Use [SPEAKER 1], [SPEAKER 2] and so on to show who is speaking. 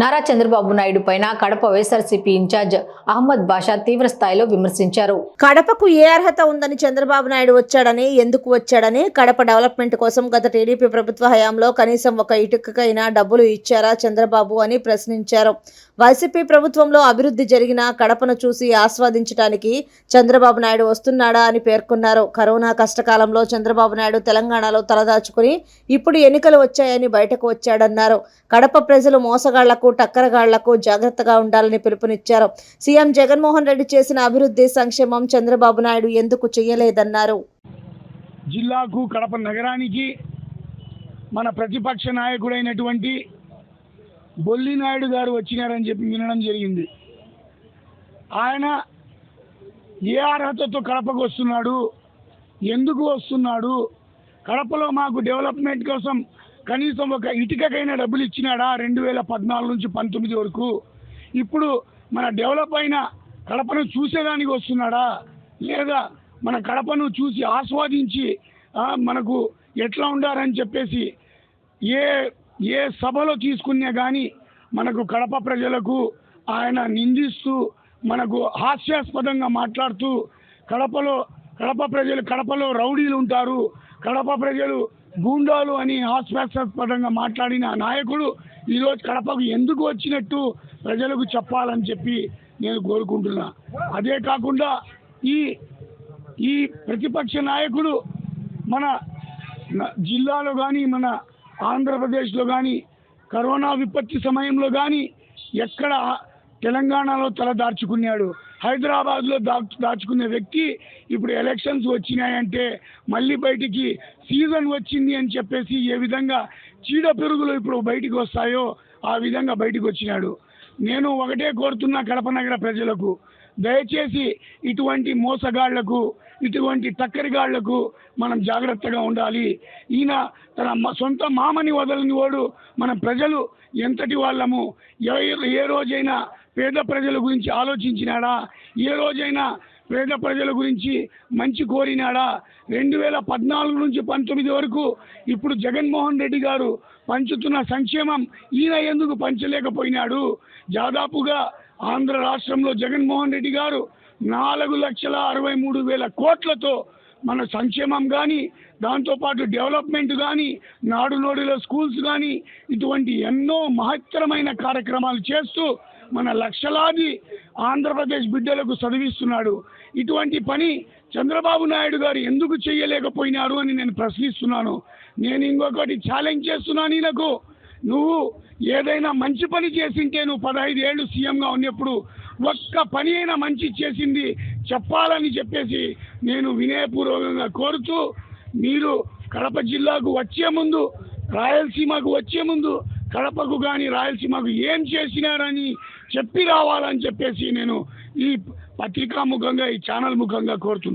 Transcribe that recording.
[SPEAKER 1] నారా చంద్రబాబు నాయుడు పైన కడప వైఎస్ఆర్సీపీ ఇన్ఛార్జ్ అహ్మద్ బాషా తీవ్ర స్థాయిలో విమర్శించారు.
[SPEAKER 2] కడపకు ఏ అర్హత ఉందని చంద్రబాబు నాయుడు వచ్చాడని ఎందుకు వచ్చాడని కడప డెవలప్మెంట్ కోసం గత టీడీపీ ప్రభుత్వ హయాంలో కనీసం ఒక ఇటుకకైనా డబ్బులు ఇచ్చారా చంద్రబాబు అని ప్రశ్నించారు. వైసీపీ ప్రభుత్వంలో అభివృద్ధి జరిగిన కడపను చూసి ఆస్వాదించడానికి చంద్రబాబు నాయుడు వస్తున్నాడా అని పేర్కొన్నారు. కరోనా కష్టకాలంలో చంద్రబాబు నాయుడు తెలంగాణలో తలదాచుకుని ఇప్పుడు ఎన్నికలు వచ్చాయని బయటకు వచ్చాడన్నారు. కడప ప్రజలు మోసగాళ్ళకు టక్కరగాళ్ళకు జాగ్రత్తగా ఉండాలని పిలుపునిచ్చారు. సీఎం జగన్మోహన్ రెడ్డి చేసిన అభివృద్ధి సంక్షేమం చంద్రబాబు నాయుడు ఎందుకు చేయలేదన్నారు
[SPEAKER 3] జిల్లాకు కడప నగరానికి మన ప్రతిపక్ష నాయకుడైనటువంటి బొల్లినాయుడు గారు వచ్చినారని చెప్పి వినడం జరిగింది. ఆయన ఏ అర్హతతో కడపకు వస్తున్నాడు? ఎందుకు వస్తున్నాడు? కడపలో మాకు డెవలప్మెంట్ కోసం కనీసం ఒక ఇటుకకైనా డబ్బులు ఇచ్చినాడా? రెండు వేల పద్నాలుగు నుంచి పంతొమ్మిది వరకు. ఇప్పుడు మన డెవలప్ అయిన కడపను చూసేదానికి వస్తున్నాడా? లేదా మన కడపను చూసి ఆస్వాదించి మనకు ఎట్లా ఉండారని చెప్పేసి ఏ ఏ సభలో తీసుకున్నా కానీ మనకు కడప ప్రజలకు ఆయన నిందిస్తూ మనకు హాస్యాస్పదంగా మాట్లాడుతూ కడపలో కడప ప్రజలు కడపలో రౌడీలు ఉంటారు. కడప ప్రజలు గూండాలు అని హాస్యాస్పదంగా మాట్లాడిన నాయకుడు ఈరోజు కడపకు ఎందుకు వచ్చినట్టు ప్రజలకు చెప్పాలని చెప్పి నేను కోరుకుంటున్నా. అదే కాకుండా ఈ ఈ ప్రతిపక్ష నాయకుడు మన జిల్లాలో కానీ మన ఆంధ్రప్రదేశ్లో కానీ కరోనా విపత్తి సమయంలో కానీ ఎక్కడ తెలంగాణలో తల దాచుకున్నాడు. హైదరాబాద్లో దా దాచుకునే వ్యక్తి ఇప్పుడు ఎలక్షన్స్ వచ్చినాయంటే మళ్ళీ బయటికి సీజన్ వచ్చింది అని చెప్పేసి ఏ విధంగా చీడ పెరుగులు ఇప్పుడు బయటికి వస్తాయో ఆ విధంగా బయటికి వచ్చినాడు. నేను ఒకటే కోరుతున్నా కడప నగర ప్రజలకు దయచేసి ఇటువంటి మోసగాళ్ళకు ఇటువంటి తక్కరిగాళ్ళకు మనం జాగ్రత్తగా ఉండాలి. ఈయన తన సొంత మామని వదలని వాడు మన ప్రజలు ఎంతటి వాళ్ళము? ఏ ఏ రోజైనా పేద ప్రజల గురించి ఆలోచించినాడా? ఏ రోజైనా పేద ప్రజల గురించి మంచి కోరినాడా? రెండు వేల పద్నాలుగు నుంచి పంతొమ్మిది వరకు ఇప్పుడు జగన్మోహన్ రెడ్డి గారు పంచుతున్న సంక్షేమం ఈయన ఎందుకు పంచలేకపోయినాడు? దాదాపుగా ఆంధ్ర రాష్ట్రంలో జగన్మోహన్ రెడ్డి గారు నాలుగు లక్షల అరవై మూడు వేల కోట్లతో మన సంక్షేమం కానీ దాంతోపాటు డెవలప్మెంట్ కానీ నాడు నోడుల స్కూల్స్ కానీ ఇటువంటి ఎన్నో మహత్తరమైన కార్యక్రమాలు చేస్తూ మన లక్షలాది ఆంధ్రప్రదేశ్ బిడ్డలకు చదివిస్తున్నాడు. ఇటువంటి పని చంద్రబాబు నాయుడు గారు ఎందుకు చేయలేకపోయినారు అని నేను ప్రశ్నిస్తున్నాను. నేను ఇంకొకటి ఛాలెంజ్ చేస్తున్నాను ఈయనకు నువ్వు ఏదైనా మంచి పని చేసింటే నువ్వు పదహైదు ఏళ్ళు సీఎంగా ఉన్నప్పుడు ఒక్క పని అయినా మంచి చేసింది చెప్పాలని చెప్పేసి నేను వినయపూర్వకంగా కోరుతూ మీరు కడప జిల్లాకు వచ్చే ముందు రాయలసీమకు వచ్చే ముందు కడపకు కానీ రాయలసీమకు ఏం చేసినారని చెప్పి రావాలని చెప్పేసి నేను ఈ పత్రికా ముఖంగా ఈ ఛానల్ ముఖంగా కోరుతున్నాను.